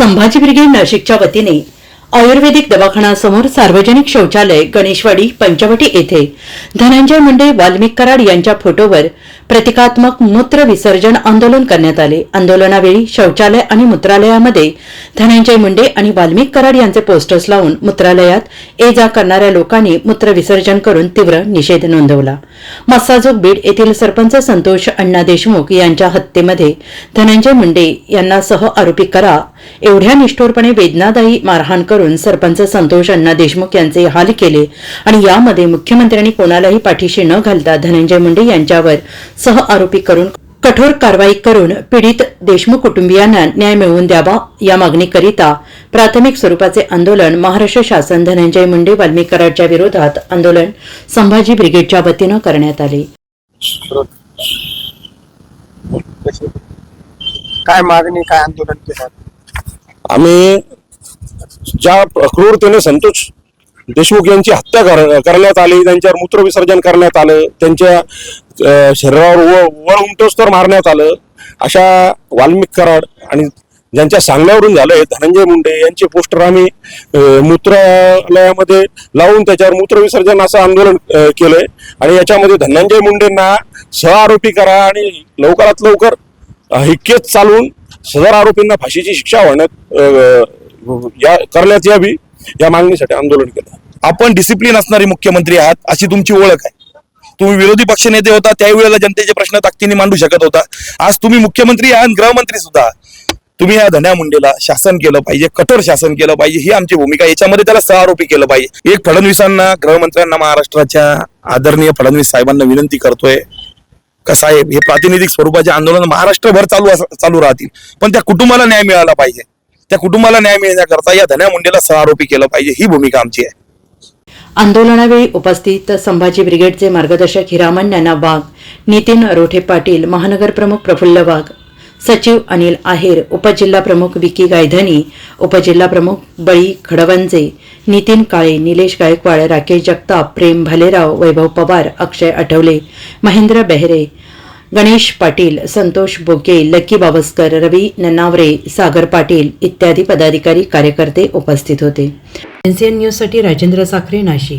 Sambhaji brigade नाशिकच्या वतीने आयुर्वेदिक दवाखानासमोर सार्वजनिक शौचालय गणेशवाडी पंचवटी येथे धनंजय मुंडे वाल्मिक कराड यांच्या फोटोवर प्रतिकात्मक मूत्र विसर्जन आंदोलन करण्यात आले. आंदोलनावेळी शौचालय आणि मूत्रालयामध्ये धनंजय मुंडे आणि वाल्मिक कराड यांचे पोस्टर्स लावून मूत्रालयात ये जा करणाऱ्या लोकांनी मूत्र विसर्जन करून तीव्र निषेध नोंदवला. मस्साजोग बीड येथील सरपंच संतोष अण्णा देशमुख यांच्या हत्येमध्ये धनंजय मुंडे यांना सह आरोपी करा एवढ्या निष्ठोरपणे वेदनादायी मारहाण करून सरपंच संतोष अण्णा देशमुख यांचे हाल केले आणि यामध्ये मुख्यमंत्र्यांनी कोणालाही पाठीशी न घालता धनंजय मुंडे यांच्यावर सह आरोपी करून कठोर कारवाई करून पीडित देशमुख कुटुंबियांना न्याय मिळवून द्यावा या मागणीकरिता प्राथमिक स्वरूपाचे आंदोलन महाराष्ट्र शासन धनंजय मुंडे वाल्मीकरांच्या विरोधात आंदोलन संभाजी ब्रिगेडच्या वतीनं करण्यात आले. काय मागणी काय आंदोलन केलं? आम्ही ज्या क्रूरतेने संतोष देशमुख यांची हत्या कर- करण्यात आली त्यांच्यावर मूत्रविसर्जन करण्यात आलं त्यांच्या शरीरावर व वर उमटोस्तर मारण्यात आलं अशा वाल्मिक कराड आणि ज्यांच्या सांगण्यावरून झालंय धनंजय मुंडे यांचे पोस्टर आम्ही मूत्रालयामध्ये लावून त्याच्यावर मूत्रविसर्जन असं आंदोलन केलंय. आणि याच्यामध्ये धनंजय मुंडेंना सहआरोपी करा आणि लवकरात लवकर हिक्केत ही केस चालवून सदर आरोपींना फाशीची शिक्षा होण्यात या करण्यात यावी या मागणीसाठी आंदोलन केलं. आपण डिसिप्लिन असणारे मुख्यमंत्री आहात अशी तुमची ओळख आहे. तुम्ही विरोधी पक्ष नेते होता त्यावेळेला जनतेचे प्रश्न ताकदीने मांडू शकत होता. आज तुम्ही मुख्यमंत्री आहात गृहमंत्री सुद्धा. तुम्ही या धन्या मुंडेला शासन केलं पाहिजे कठोर शासन केलं पाहिजे ही आमची भूमिका याच्यामध्ये त्याला सहआरोपी केलं पाहिजे. एक फडणवीसांना गृहमंत्र्यांना महाराष्ट्राच्या आदरणीय फडणवीस साहेबांना विनंती करतोय. का साहेब हे प्रातिनिधिक स्वरूपाचे आंदोलन महाराष्ट्रभर चालू चालू राहतील. पण त्या कुटुंबाला न्याय मिळाला पाहिजे. त्या कुटुंबाला न्याय मिळण्याकरता या धन्या मुंडेला सहआरोपी केलं पाहिजे ही भूमिका आमची आहे. आंदोलनावेळी उपस्थित संभाजी ब्रिगेडचे मार्गदर्शक हिरामन नाना वाघ नितीन रोठे पाटील महानगर प्रमुख प्रफुल्ल वाघ सचिव अनिल आहेर उपजिल्हा प्रमुख विकी गायधनी उपजिल्हा प्रमुख बळी खडवंजे नितीन काळे निलेश गायकवाड राकेश जगताप प्रेम भालेराव वैभव पवार अक्षय आठवले महेंद्र बेहरे गणेश पाटील संतोष बोके लक्की बावस्कर रवी ननावरे सागर पाटील इत्यादी पदाधिकारी कार्यकर्ते उपस्थित होते. एनसीएन न्यूजसाठी राजेंद्र साखरे नाशिक.